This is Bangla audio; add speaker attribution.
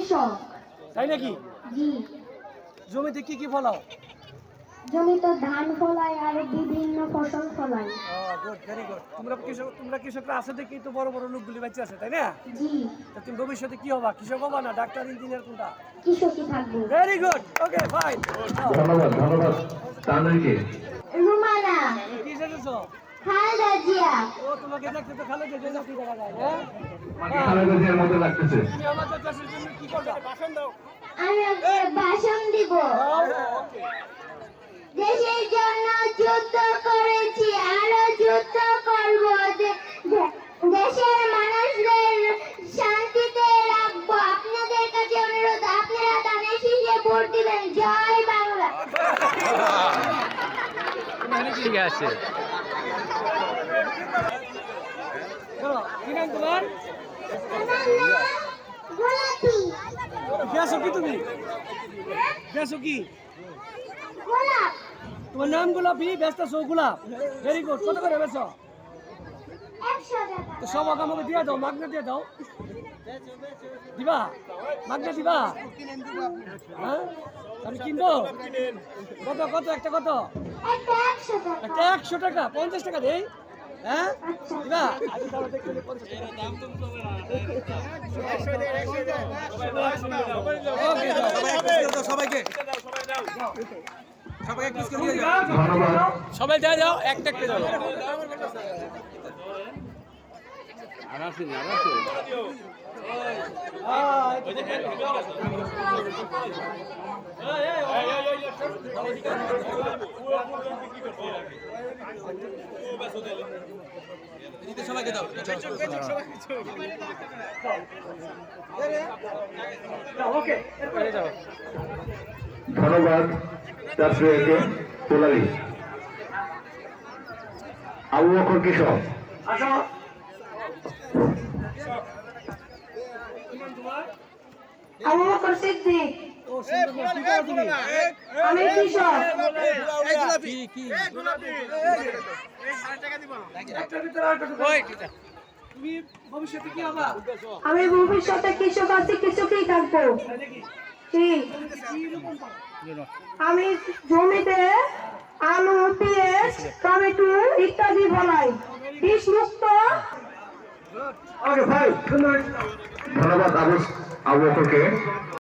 Speaker 1: কৃষক।
Speaker 2: তাই নাকি?
Speaker 1: জি।
Speaker 2: জমিতে কি কি ফলাও?
Speaker 1: জমিতে ধান ফলাই আর বিভিন্ন ফসল ফলাই
Speaker 2: গুড ভেরি গুড তোমরা কৃষক তোমরা কৃষকরা আছে দেখেই তো বড় বড় লোকগুলি বাচ্চা আছে তাই না?
Speaker 1: জি।
Speaker 2: তা তুমি ভবিষ্যতে কি হবা? কৃষক হবা না ডাক্তার ইঞ্জিনিয়ার কোনটা?
Speaker 1: কৃষকই থাকব।
Speaker 2: ভেরি গুড ওকে ফাইন
Speaker 3: ধন্যবাদ ধন্যবাদ। তাদেরকে
Speaker 1: রুমানা
Speaker 2: কি এসেছ হ্যাঁ দেশের জন্য
Speaker 1: যুদ্ধ করেছি আরও যুদ্ধ করব দেশের মানুষদের শান্তিতে রাখব আপনাদের কাছে অনুরোধ আপনারা ধানের শীষে ভোট দিবেন জয় বাংলা
Speaker 4: ঠিক আছে
Speaker 2: গেছো কি তুমি? গেছো কি? তোমার নাম গোলাপি, ব্যস্ত সো গোলাপ ভেরি গুড কত করে বেছো তো সব আগে আমাকে দিয়ে দাও মাগনা দিয়ে দাও। দিবা? মাগনা দিবা? হ্যাঁ? আমি কিনবো? কত কত একটা কত?
Speaker 1: একটা একশো টাকা
Speaker 2: পঞ্চাশ টাকা দেই। হ্যাঁ? দিবা।
Speaker 5: সবাইকে কিস করে দিয়ে যাও।
Speaker 4: সবাই একটা একটা
Speaker 5: সবাইকে দাও
Speaker 3: ধন্যবাদ চাষিকে তোলালি। আবু বকর কৃষক
Speaker 2: আসো।
Speaker 1: আমি
Speaker 2: ভবিষ্যতে
Speaker 1: কৃষক আছি, কৃষকই থাকব। আমি জমিতে আলু, পেঁয়াজ, টমেটো ইত্যাদি ফলাই বিষ মুক্ত
Speaker 3: ধন্যবাদ আবু আবু বকরকে।